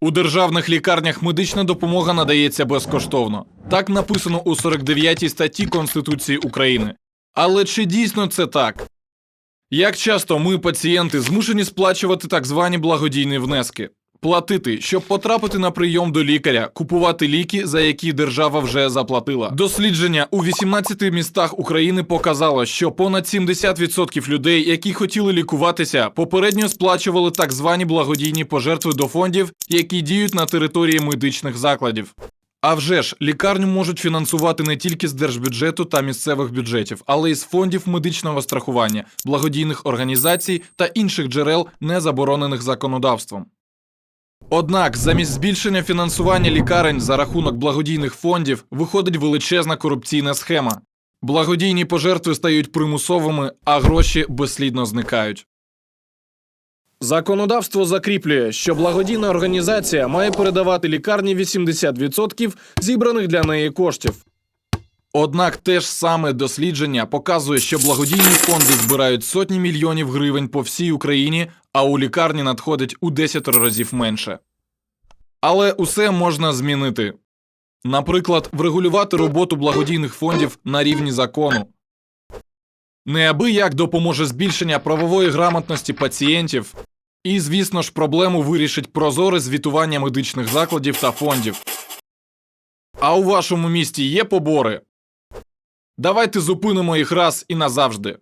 У державних лікарнях медична допомога надається безкоштовно. Так написано у 49 статті Конституції України. Але чи дійсно це так? Як часто ми, пацієнти, змушені сплачувати так звані благодійні внески? Платити, щоб потрапити на прийом до лікаря, купувати ліки, за які держава вже заплатила. Дослідження у 18 містах України показало, що понад 70% людей, які хотіли лікуватися, попередньо сплачували так звані благодійні пожертви до фондів, які діють на території медичних закладів. А вже ж, лікарню можуть фінансувати не тільки з держбюджету та місцевих бюджетів, але й з фондів медичного страхування, благодійних організацій та інших джерел, не заборонених законодавством. Однак, замість збільшення фінансування лікарень за рахунок благодійних фондів виходить величезна корупційна схема. Благодійні пожертви стають примусовими, а гроші безслідно зникають. Законодавство закріплює, що благодійна організація має передавати лікарні 80% зібраних для неї коштів. Однак те ж саме дослідження показує, що благодійні фонди збирають сотні мільйонів гривень по всій Україні, а у лікарні надходить у 10 разів менше. Але усе можна змінити. Наприклад, врегулювати роботу благодійних фондів на рівні закону. Неабияк допоможе збільшення правової грамотності пацієнтів, і, звісно ж, проблему вирішить прозоре звітування медичних закладів та фондів. А у вашому місті є побори? Давайте зупинимо їх раз і назавжди.